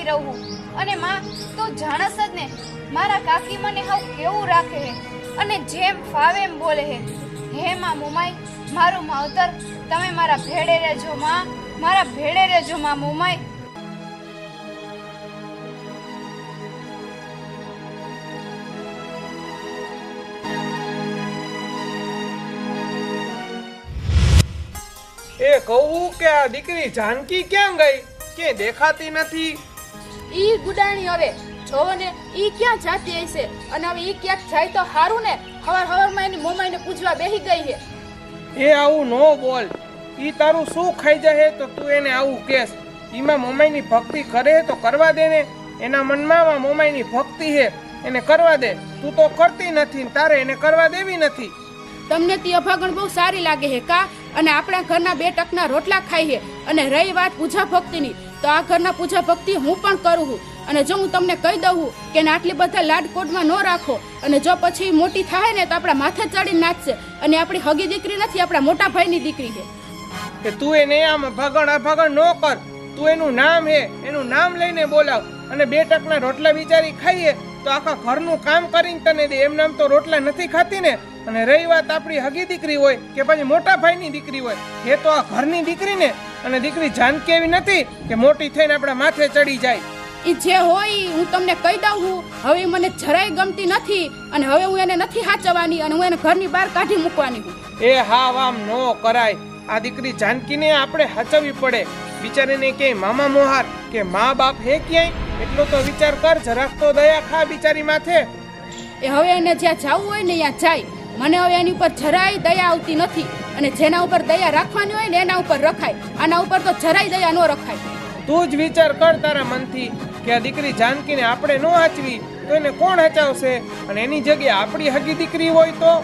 ભેગી રહું. અને માં, તો જાણસ જ ને, મારા કાકી મને હાવ કેવું રાખે હે? અને જેમ ફાવે એમ બોલે હે. હે માં મુમાઈ, મારું માવતર, તમે મારા ભેડે રહેજો માં. મારા ભેડે રહેજો માં મુમાઈ. એ કહું કે આ દીકરી જાનકી ક્યાં ગઈ? કે દેખાતી નથી? ઈ ગુડાણી હવે જોવો ને ઈ ક્યાં જાતી હશે અને હવે ઈ ક્યાંક જાય તો હારું ને? હવાર હવારમાં એની મોમાઈને પૂછવા બેહી ગઈ છે. એ આવું નો બોલ. ઈ તારું શું ખાઈ જાય તો તું એને આવું કેસ ઈમાં મોમાઈની ભક્તિ કરે તો કરવા દે ને એના મનમાં મોમાઈની ભક્તિ હે એને કરવા દે. તું તો કરતી નથી ને તારે એને કરવા દેવી નથી. તમને તે અભાગણ બહુ સારી લાગે છે કા? અને આપણા ઘરના બે ટકના રોટલા ખાઈએ અને રહી વાત પૂજા ભક્તિની. તો આ ઘરના પૂજા ભક્તિ હું પણ કરું છું. અને જો હું તમને કહી દઉં કે આટલી બધા લાડકોટમાં ન રાખો, અને જો પછી મોટી થાય ને તો આપણા માથે ચડી નાચશે, અને આપણી હગી દીકરી નથી, આપણા મોટા ભાઈની દીકરી છે. કે તું એને આમ ભગણ અભાગણ ન કર. તું એનું નામ હે, એનું નામ લઈને બોલાવ. અને બે ટકના રોટલા વિચારી ખાઈએ તો આખા ઘરનું કામ કરીને તને દે. એમ નામ તો રોટલા નથી ખાતી ને. અને રહી વાત આપણી હગી દીકરી હોય કે પછી મોટા ભાઈની દીકરી હોય એ તો આ ઘરની દીકરી ને અને દીકરી જાનકી એવી નથી કે મોટી થઈને આપણા માથે ચડી જાય. ઈ જે હોય હું તમને કહી દઉં છું. હવે મને જરાય ગમતી નથી અને હવે હું એને નથી હાચવાની અને હું એને ઘરની બહાર કાઢી મૂકવાની છું. એ હા વામ નો કરાય. આ દીકરી જાનકીને આપણે હચવવી પડે. બિચારીને કે મામા મોહાર કે મા બાપ હે ક્યાંય? એટલો તો વિચાર કર જરાક તો દયા ખા બિચારી માથે. એ હવે એને જ્યાં જવું હોય ને ત્યાં જાય. મને હવે એની ઉપર જરાય દયા આવતી નથી. અને જેના ઉપર દયા રાખવાની હોય ને એના ઉપર રખાય. આના ઉપર તો જરાય દયા ન રખાય. તું જ વિચાર કર તારા મનથી કે આ દીકરી જાનકીને આપણે ન હાચવી તો એને કોણ હચાવશે? અને એની જગ્યાએ આપણી હગી દીકરી હોય તો?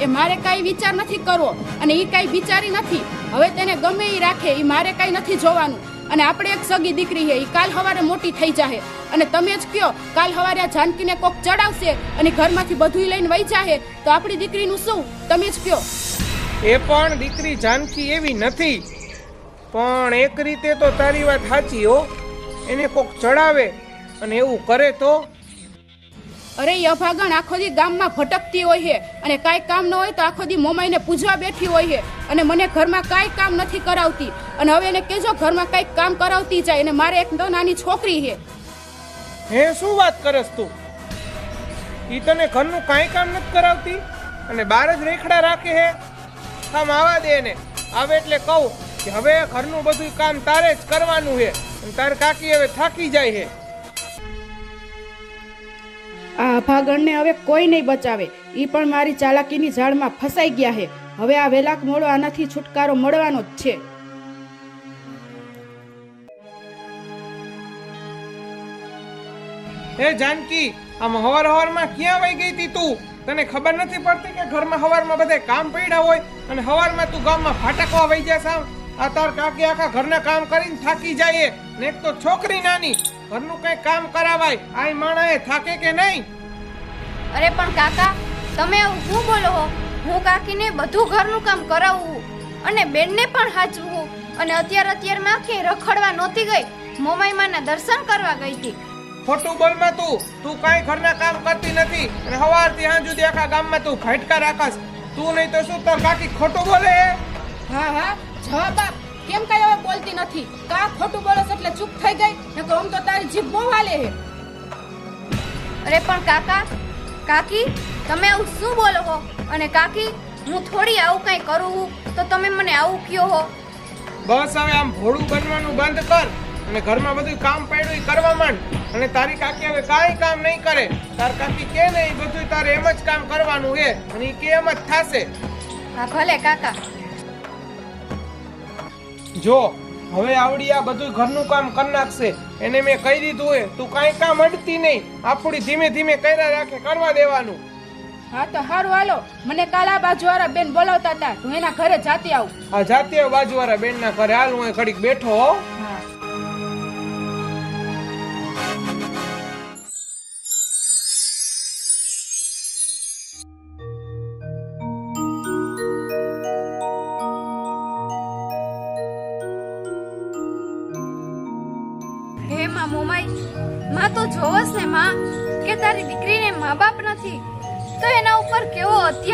એ મારે કાંઈ વિચાર નથી કરવો. અને એ કાંઈ વિચારી નથી. હવે તેને ગમે એ રાખે એ મારે કાંઈ નથી જોવાનું. અને આપણે એક સગી દીકરી છે એ કાલ સવારે મોટી થઈ જાહે. અને તમે જ કયો, કાલ સવારે આ જાનકીને કોક ચડાવશે અને ઘરમાંથી બધું લઈને વહી જાહે, તો આપણી દીકરીનું શું? તમે જ કયો. એ પણ દીકરી જાનકી એવી નથી. પણ એક રીતે તો તારી વાત સાચી હો. એને કોક ચડાવે અને એવું કરે તો અરે, એ અભાગણ આખો દી ગામમાં ભટકતી હોય છે. અને કાંઈ કામ ન હોય તો આખો દી મોમાઈને પૂજવા બેઠી હોય છે. અને મને ઘરમાં કાંઈ કામ નથી કરાવતી. અને હવે એને કહેજો, ઘરમાં કાંઈક કામ કરાવતી જાય. અને મારે એક નાની છોકરી છે. હે, શું વાત કરસ તું? ઈ તને ઘરનું કાંઈ કામ નથી કરાવતી? અને બાર જ રેખડા રાખે હે? આમ આવા દે ને આવે એટલે કહું કે હવે ઘરનું બધું કામ તારે જ કરવાનું છે. તાર કાકી હવે થાકી જાય છે. આ અભાગણને હવે કોઈ નહીં બચાવે. એ પણ મારી ચાલાકીની ઝાડમાં ફસાઈ ગયા છે હવે આ વેલાક મોડો આનાથી છુટકારો મળવાનો જ છે. હે જાનકી, આમ હવાર હવારમાં ક્યાં વહી ગઈ તી તું? તને ખબર નથી પડતી કે ઘરમાં હવારમાં બધા કામ પડ્યા હોય અને હવારમાં તું ગામમાં ફાટકવા વહી જાય સાવ? આ તાર કાકી આખા ઘરના કામ કરીને થાકી જાય ને એક તો છોકરી નાની ઘરનું કઈ કામ કરાવાય આય માણાએ થાકે કે નહીં? અરે પણ કાકા તમે આવું શું બોલો હો? હું કાકીને બધું ઘરનું કામ કરાવું અને બેનને પણ હાચવું. અને અત્યારે અત્યારમાં કે રખડવા નહોતી ગઈ. મોમાઈ માના દર્શન કરવા ગઈ હતી. ખોટું બોલમાં તું. તું કાંઈ ઘરના કામ કરતી નથી. અને ત્યાં જુદી સુધી આખા ગામમાં તું ફાટકા રાખસ. તું નહીં તો શું તાર કાકી ખોટું બોલે? હે હા હા. જવાબ આપ કેમ કઈ હવે બોલતી નથી? કા ખોટું બોલો એટલે ચૂપ થઈ ગઈ? નકર આમ તો તારી જીભ બહુ હાલે હે અરે પણ કાકા કાકી તમે આવું શું બોલો હો? અને કાકી હું થોડી આવું કંઈ કરું તો તમે મને આવું કયો હો? બસ હવે આમ ભોળું બનવાનું બંધ કર. અને ઘરમાં બધું કામ પડ્યું એ કરવા માંડ. અને તારી કાકી હવે કાંઈ કામ નહીં કરે. તાર કાકી કે ને એ બધું તારે એમ જ કામ કરવાનું હે અને એ કે એમ જ થાશે. હા ભલે કાકા. જો હવે આવડી આ બધું ઘરનું કામ કરી નાખશે. એને મેં કહી દીધું હોય તું કાંઈ કામ અડતી નહીં. આપણી ધીમે ધીમે કર્યા રાખે કરવા દેવાનું. હા તો હારું હાલો. મને કાલ આ બાજુવાળા બેન બોલાવતા હતા. હું એના ઘરે જાતી આવું. આ આવું બાજુવાળા બેનના ઘરે હાલ હું ઘડીક બેઠો હો હા હે.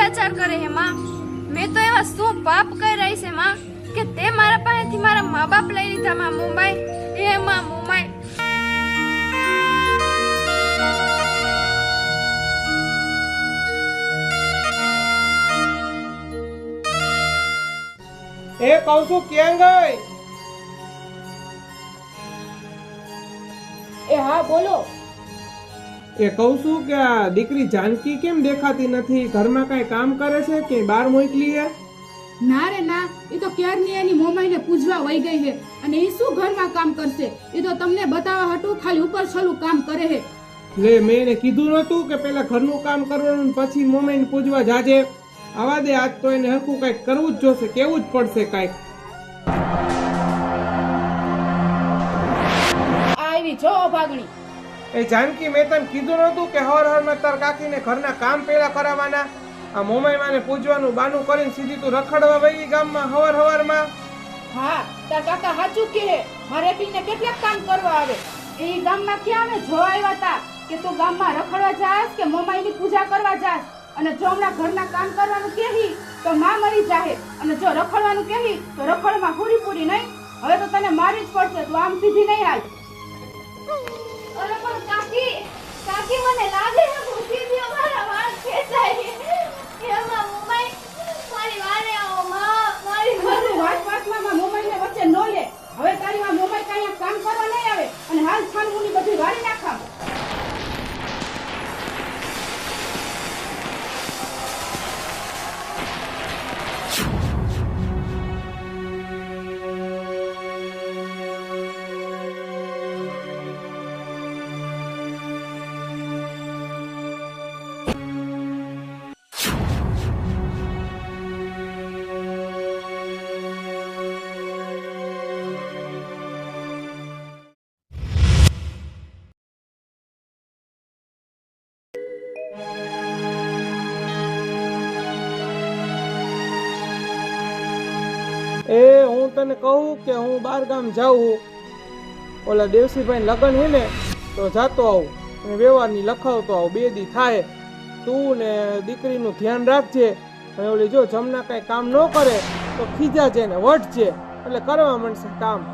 અત્યાચાર કરે હે માં. મેં તો એવા શું પાપ કર્યા છે માં કે તે મારા પાસેથી મારા મા બાપ લઈ લીધા માં મુંબઈ. એ માં મુંબઈ. એ કહું છું ક્યાં ગઈ? એ હા બોલો. એ કહું છું કે આ દીકરી જાનકી કેમ દેખાતી નથી? ઘરમાં કઈ કામ કરે છે કે બહાર મોકલી છે? ના રે ના એ તો ક્યારની એની મોમાઈને પૂજવા વહી ગઈ છે? અને એ શું ઘરમાં કામ કરશે? એ તો તમને બતાવવા હતું ખાલી ઉપર છલું કામ કરે છે. લે મેં એને કીધું નતું કે પેલા ઘરનું કામ કરવાનું પછી મોમેન્ટ પૂજવા જાજે. આવા દે આજ તો એને હરખું કંઈક કરવું જ જોશે કેવું જ પડશે કંઈક. આવી જો ભાગણી. એ જાનકી મેં તને કીધું નહોતું કે હર હરમાં તાર કાકીને ઘરના કામ પેલા કરાવવાના આ મોમાઈ માને પૂજવાનું બાનું કરીને સીધી તું રખડવા વહી ગામમાં હવાર હવારમાં. હા, તાર કાકા સાચું કહે. મારે બીને કેટલાક કામ કરવા આવે. એ ગામમાં ક્યાં અમે જોવા આવ્યા તા કે તું ગામમાં રખડવા જાસ કે મમાઈની પૂજા કરવા જાસ. અને જો હમણાં ઘરના કામ કરવાનું કહી, તો માં મરી જાહે. અને જો રખડવાનું કહી, તો રખડમાં પૂરી પૂરી નહીં. હવે તો તને મારી જ પડશે, તું આમ સીધી નહીં હાલ. અરે કાકી કાકી મને લાગે છે સીધી અમારા વાળ ખેંચાય એમાં મોમાઈ મારી વારે આવો, માં, મારી વારે વાત કહું કે હું બહારગામ જાઉં. ઓલા દેવસીભાઈ લગ્ન હે ને, તો જાતો આવું. અને વ્યવહારની લખાવતો આવું. બે દી થાય. તું ને દીકરીનું ધ્યાન રાખજે. અને ઓલી જો જમના કાંઈ કામ ન કરે, તો ખીજાજે ને વટજે એટલે કરવા મળશે કામ.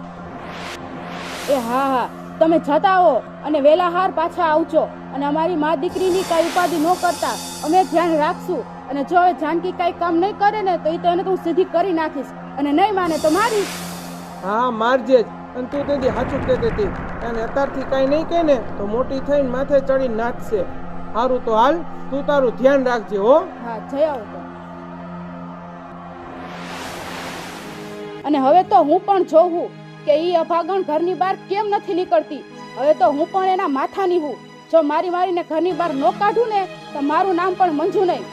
એ હા હા. તમે જતા હો અને વેલા હાર પાછા આવજો. અને અમારી મા દીકરીની કાંઈ ઉપાધિ ન કરતા. અમે ધ્યાન રાખશું. અને જો હવે જાનકી કાંઈ કામ નહીં કરે ને, તો એ તો એને તો હું સીધી કરી નાખીશ. અને નહીં માને તો મારી હા મારજે જ. અને તું તેથી સાચું કહેતી હતી. અને અત્યારથી કાંઈ નહીં કહે ને તો મોટી થઈને માથે ચડી નાચશે સારું તો હાલ તું તારું ધ્યાન રાખજે હો. હા જઈ આવો તો અને હવે તો હું પણ જોઉં કે ઈ અભાગણ ઘરની બહાર કેમ નથી નીકળતી. હવે તો હું પણ એના માથાની હું. જો મારી મારીને ઘરની બહાર ન કાઢું ને તો મારું નામ પણ મંજુ નહીં.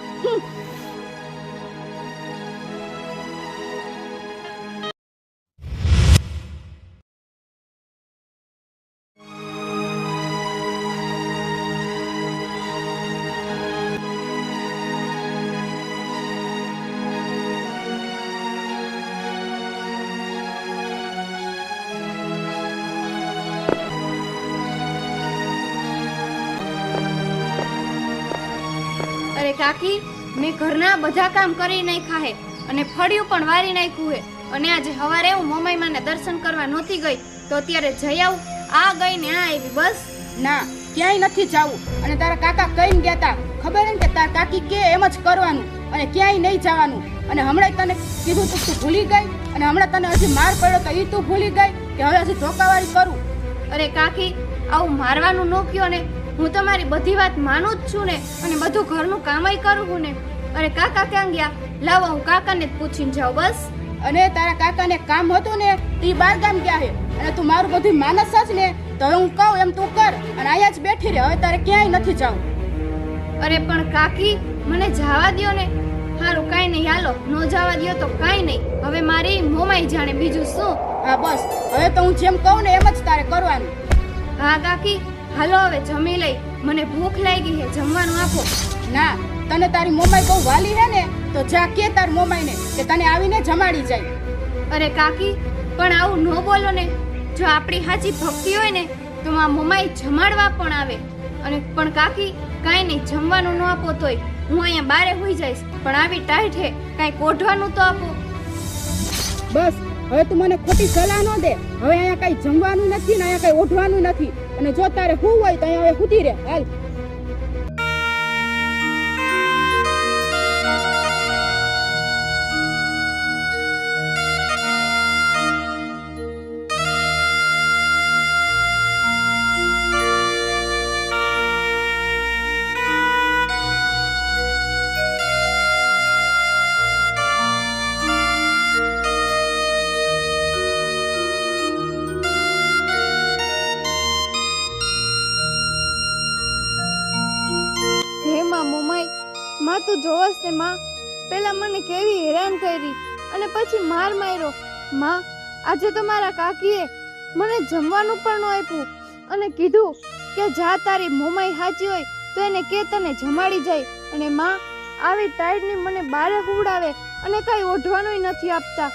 ઘરના બધા કામ કરી નાખ્યા હે અને ફળિયું પણ વારી નાખ્યું હે. અને આજે સવારે હું મોમાઈમાને દર્શન કરવા નહોતી ગઈ તો અત્યારે જઈ આવું. આ ગઈ ને આ આવી બસ. ના ક્યાંય નથી જાવું. અને તારા કાકા કહીને ગયા તા ખબર ને કે તારા કાકી કે એમ જ કરવાનું. અને ક્યાંય નહીં જવાનું. અને હમણાં તને કીધું તું તું ભૂલી ગઈ. અને હમણાં તને હજી માર પડ્યો તો એ તું ભૂલી ગઈ કે હવે હજી ધોકાવાળી કરું. અરે કાકી આવું મારવાનું ન કયો ને. હું તમારી બધી વાત માનું જ છું ને. અને બધું ઘરનું કામય કરું છું ને. અરે કાકા ક્યાં ગયા? લાવો હું કાકાને જ પૂછીને જાઉં બસ. અને તારા કાકાને કામ હતું ને તે બાર ગામ ગયા હે અને તું મારું બધું માનસ જ ને તો હું કહું એમ તું કર. અને અહીંયા જ બેઠી રહે હવે તારે ક્યાંય નથી જવું. અરે પણ કાકી મને જવા દ્યો ને. સારું કાંઈ નહીં હાલો ન જવા દ્યો તો કાંઈ નહીં. હવે મારી મોમાઈ જાણે બીજું શું? હા બસ. હવે તો હું જેમ કહું ને એમ જ તારે કરવાનું. હા કાકી હાલો હવે જમી લઈ. મને ભૂખ લાગી છે જમવાનું આપો. ના તને તારી મોમાઈ બહુ વાલી હે ને તો જા કે તાર મોમાઈને કે તને આવીને જમાડી જાય. અરે કાકી પણ આવું ન બોલો ને. જો આપણી સાચી ભક્તિ હોય ને તો માં મોમાઈ જમાડવા પણ આવે. અને પણ કાકી કાંઈ નહીં જમવાનું ન આપો તોય. હું અહીંયા બારે હોઈ જઈશ પણ આવી ટાઈટ હે કાંઈ ઓઢવાનું તો આપો. બસ હવે તું મને ખોટી સલાહ ન દે. હવે અહીંયા કાંઈ જમવાનું નથી ને અહીંયા કાંઈ ઓઢવાનું નથી. અને જો તારે હું હોય તો અહીંયા હવે સુધી રહે હાલ. તું જોવસ ને માં. પેલા મને કેવી હેરાન કરી અને પછી માર માર્યો. માં, આજે તો મારા કાકીએ મને જમવાનું પણ ન આપ્યું અને કીધું કે જા તારી મોમાઈ સાચી હોય તો એને કે તને જમાડી જાય. અને માં, આવી ટાઈડની મને બારે હુવડાવે અને કઈ ઓઢવાનુંય નથી આપતા.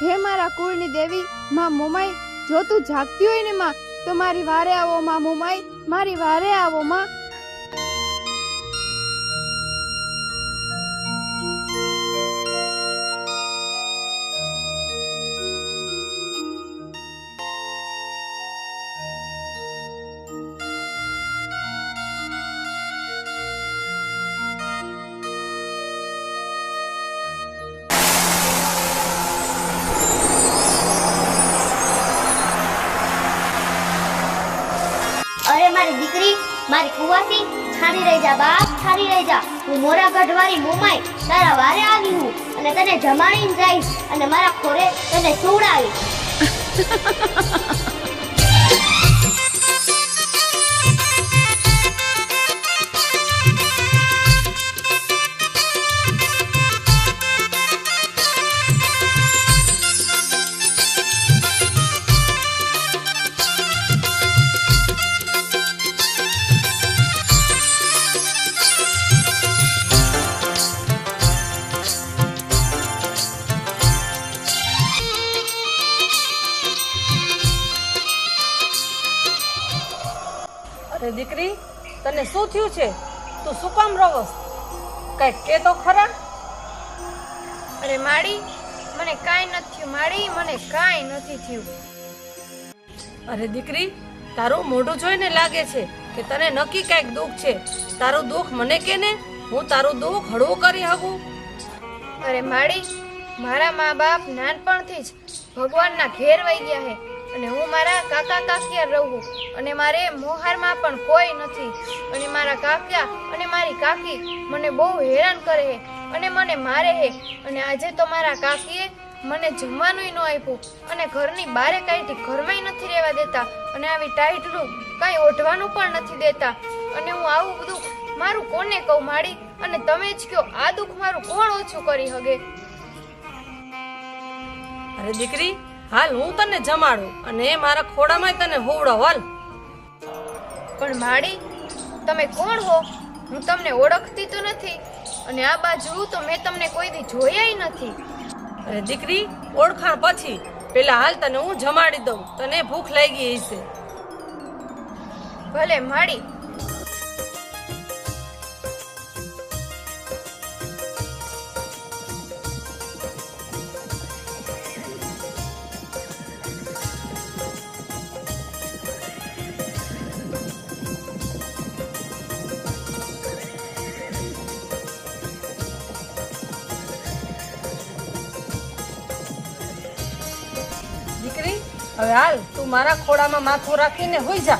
હે મારા કુળની દેવી, માં મોમાઈ, જો તું જાગતી હોય ને માં, તો મારી વારે આવો, માં મોમાઈ, મારી વારે આવો, માં. મારી કુવાસી છારી રહી જા, બાપ છારી રહી જા. હું મોરા ગઢવાળી મોમાઈ, તારા વારે આવી હું અને તને જમાડીને જઈશ અને મારા ખોરે તને સુવડાવીશ. તને શું થયું છે? તું શું કામ રવસ? કઈ કે તો ખરા? અરે માડી મને કાંઈ નથી થયું. માડી મને કાંઈ નથી થયું. અરે દીકરી તારું મોઢું જોઈને લાગે છે કે તને નક્કી કાંઈક દુઃખ છે. તારું દુઃખ મને કે ને હું તારું દુઃખ હળવું કરી શકું? અરે માડી મારા મા બાપ નાનપણથી જ ભગવાનના ઘેર વહી ગયા છે. અને હું મારા કાકા કાકિયા રહું અને મારે મોહારમાં પણ કોઈ નથી. અને મારા કાકા અને મારી કાકી મને બહુ હેરાન કરે છે અને મને મારે હે અને આજે તો મારા કાકીએ મને જમવાનુંય ન આપ્યું. અને ઘરની બારે કાંઈથી ઘરમાંય નથી રહેવા દેતા. અને આવી ટાઈટનું કાંઈ ઓઢવાનું પણ નથી દેતા. અને હું આવું બધું મારું કોને કહું માડી? અને તમે જ કહો, આ દુઃખ મારું કોણ ઓછું કરી હગે? અરે દીકરી હાલ હું તને જમાડું અને મારા ખોડામાં તને હોવડાવ હાલ. પણ માડી તમે કોણ હો? હું તમને ઓળખતી તો નથી અને આ બાજુ તો મેં તમને કોઈ દી જોયાય નથી. અરે દીકરી ઓળખાણ પછી. પેલા હાલ તને હું જમાડી દઉં. તને ભૂખ લાગી હશે. ભલે માડી હવે હાલ તું મારા ખોળામાં માથું રાખીને હોઈ જા.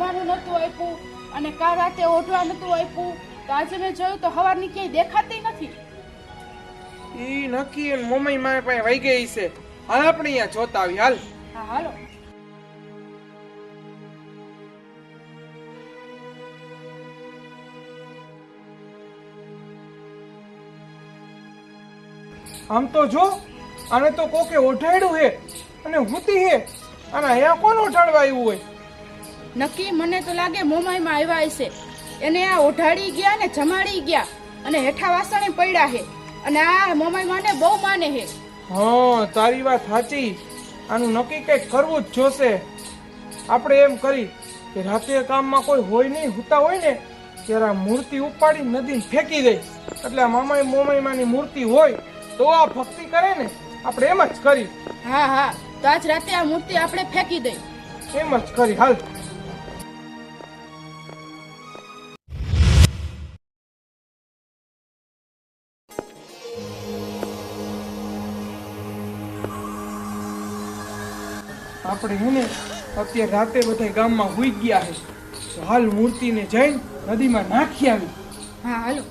જમવાનું નહોતું આપ્યું અને કાલ રાતે ઓઢવા નહોતું આપ્યું. તો આજે મેં જોયું તો હવારની ક્યાંય દેખાતી નથી. ઈ નક્કી એને મમ્મી મારી પાસે વહી ગઈ છે. હાલ આપણે અહીંયા જોતા આવી હાલ. હા હાલો. આમ તો જો આને તો કોકે ઓઢાડ્યું હે અને હુતી હે. અને અહીંયા કોણ ઓઢાડવા આવ્યું હોય? નક્કી મને તો લાગે મોમાઈમાં આવ્યા હશે. એને આ ઓઢાડી ગયા ને જમાડી ગયા અને હેઠા વાસણે પડ્યા હે. અને આ મોમાઈ માને બહુ માને હે. હા તારી વાત સાચી. આનું નક્કી કંઈક કરવું જ જોશે. આપણે એમ કરી કે રાતે કામમાં કોઈ હોય નહીં હોતા હોય ને ત્યારે આ મૂર્તિ ઉપાડી નદી ફેંકી દઈ એટલે આ મામાઈ મોમાઈમાની મૂર્તિ હોય તો આ ભક્તિ કરે ને આપણે એમ જ કરી. હા હા. તો આજ રાતે આ મૂર્તિ આપણે ફેંકી દઈ એમ જ કરી. હાલ. આપણે હું ને અત્યારે રાતે બધા ગામમાં હુઈ ગયા છે હાલ મૂર્તિને જઈને નદીમાં નાખી આવી. હા, હાલો.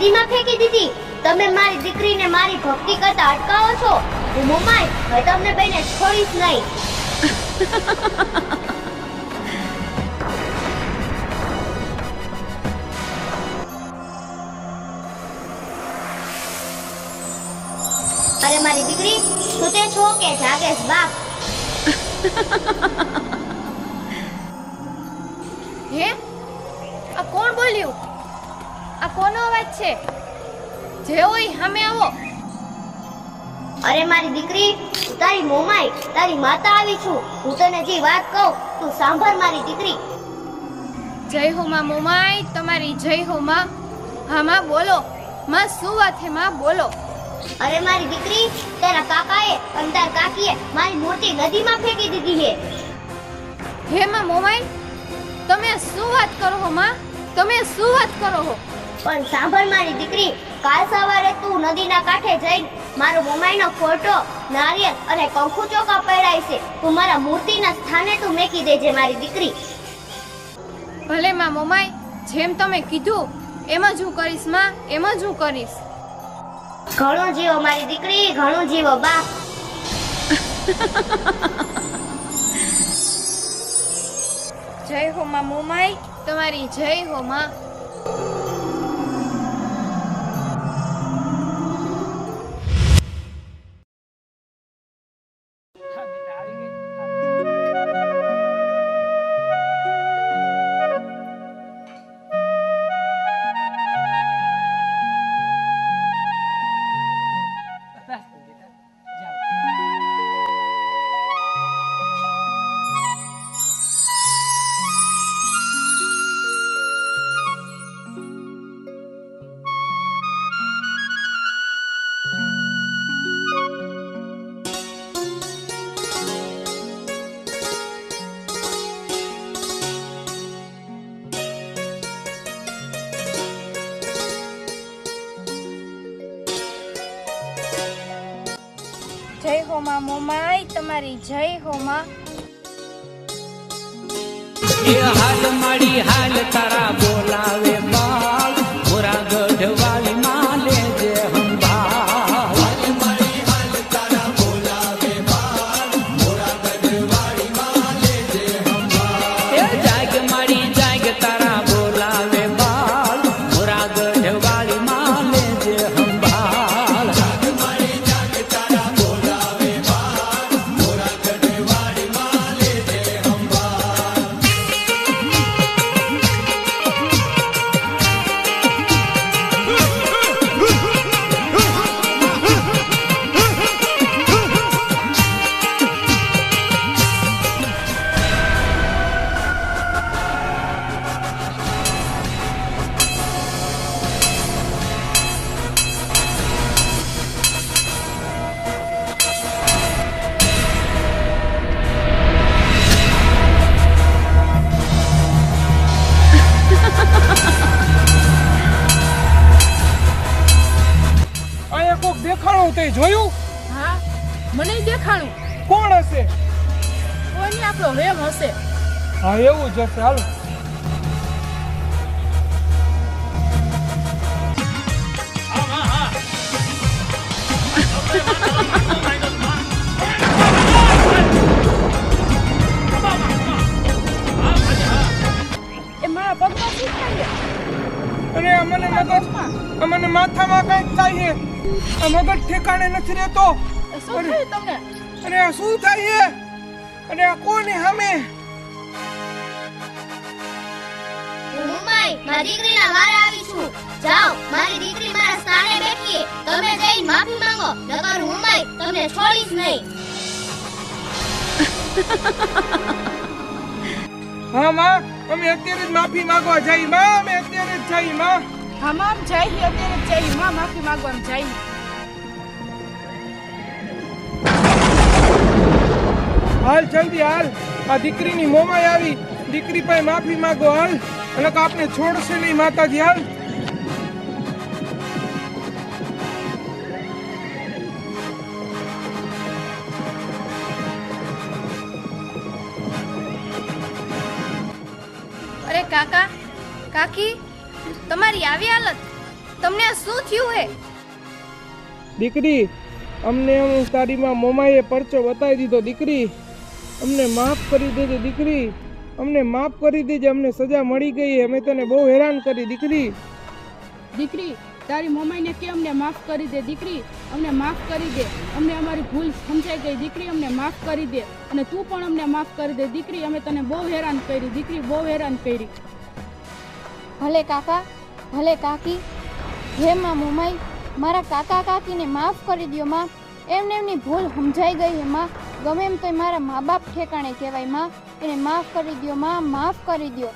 નદીમાં ફેંકી દીધી. તમે મારી દીકરીને મારી ભક્તિ કરતા અટકાવો છો? હું મમાઈ, હવે તમને બેને છોડીશ નહીં. અરે મારી દીકરી સુતે છો કે જાગેશ બાપ? હે? આ કોણ બોલ્યું? આ કોનો અવાજ છે? જે હોય સામે આવો. અરે મારી દીકરી તારી મોમાઈ તારી માતા આવી છું. હું તને જે વાત કહું તું સાંભળ મારી દીકરી. જય હો માં મોમાઈ તમારી જય હો માં. હા માં બોલો. માં શું વાત છે માં બોલો. અરે મારી દીકરી તારા કાકાએ અને તારા કાકીએ મારી મૂર્તિ નદીમાં ફેંકી દીધી છે હે માં મોમાઈ તમે શું વાત કરો હો માં? તમે શું વાત કરો હો? પણ સાંભળ મારી દીકરી કાલ સવારે તું નદીના કાંઠે જઈને મારો મોમાઈનો ફોટો નારિયેળ અને કંકુ ચોખા પહેરાય છે. તું મારા મૂર્તિના સ્થાને તું મેકી દેજે મારી દીકરી. ભલે માં મોમાઈ જેમ તમે કીધું એમ જ હું કરીશમાં એમ જ હું કરીશ. ઘણું જીવો મારી દીકરી ઘણું જીવો બાપ. જય હો માં મોમાઈ તમારી જય હો માં. માં મોમાઈ તમારી જય હો માં. એ હાલ મારી હાલ તારા બોલાવે બાળ આપણો વેમ હશે. હા એવું જ હશે. હાલો. એ મારા પગમાં શું થાય? અને આ મને મગજ અમને મને માથામાં કંઈક થાય છે. મગજ ઠેકાણે નથી રહેતો. શું થયું તમને? અને શું થાય છે? અને આ કોને સામે મારી દીકરીના વારે આવી છું. જાઓ મારી દીકરી મારા સ્થાને બેઠી તમે જઈને માફી માંગો નકર મોમાઈ તમને છોડીશ નહીં. હા માં અમે અત્યારે જ માફી માંગવા જઈ માં અમે અત્યારે જ જઈ માં. હા માં જઈ અત્યારે જ જઈ માં માફી માંગવા જઈ હાલ જલ્દી હાલ. આ દીકરીની મોમાઈ આવી. દીકરી પાસે માફી માંગો હાલ. અને આપને છોડશે નહીં માતાજી હાલ. અરે કાકા કાકી તમારી આવી હાલત? તમને આ શું થયું હે? દીકરી અમને અમે તારીમાં મોમાએ પરચો બતાવી દીધો દીકરી. અમને માફ કરી દેજે દીકરી. અમને માફ કરી દેજે અમને સજા મળી ગઈ અમે તને બહુ હેરાન કરી દીકરી. દીકરી તારી મમ્મીને કે અમને માફ કરી દે દીકરી? અમને માફ કરી દે. અમને અમારી ભૂલ સમજાઈ ગઈ દીકરી. અમને માફ કરી દે. અને તું પણ અમને માફ કરી દે દીકરી. અમે તને બહુ હેરાન કરી દીકરી બહુ હેરાન કરી. ભલે કાકા ભલે કાકી. હે માં મોમાઈ મારા કાકા કાકીને માફ કરી દ્યો માં. એમને એમની ભૂલ સમજાઈ ગઈ હે માં. ગમે એમ તોય મારા મા બાપ ઠેકાણે કહેવાયમાં એને માફ કરી દ્યો માં માફ કરી દ્યો.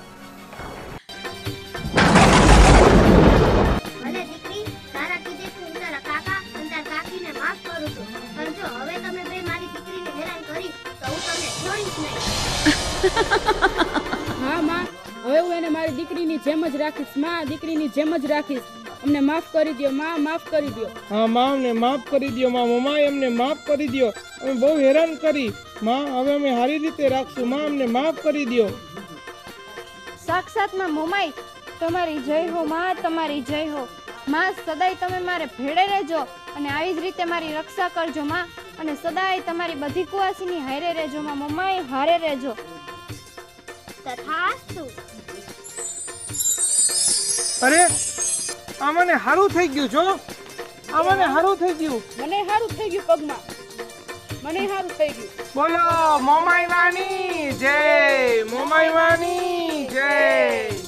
ભલે દીકરી તારા કીધે હું તારા કાકા અને તારા કાકીને માફ કરું છું. પણ જો હવે તમે બે મારી દીકરીને હેરાન કરી તો હું તમને છોડીશ નહીં. હા માં. હવે હું એને મારી દીકરીની જેમ જ રાખીશમાં દીકરીની જેમ જ રાખીશ. અમને માફ કરી દો માં માફ કરી દો હા માં અમને માફ કરી દો માં. મમ્માએ અમને માફ કરી દ્યો. અમે બહુ હેરાન કરી. માં હવે અમે સારી રીતે રાખશું. માં અમને માફ કરી દો સાક્ષાતમાં મોમાઈ તમારી જય હો માં તમારી જય હો. માં સદાય તમે મારે ભેળે રહેજો અને આવી જ રીતે મારી રક્ષા કરજો માં. અને સદાય તમારી બધી કુવાસીની હારે રહેજો માં. મોમાઈ હારે રહેજો. તથાસ્તુ. અરે આ મને સારું થઈ ગયું છો આ મને સારું થઈ ગયું. મને સારું થઈ ગયું પગમાં. મને સારું થઈ ગયું. બોલો મોમાઈ વાણી જય. મોમાઈ વાણી જય.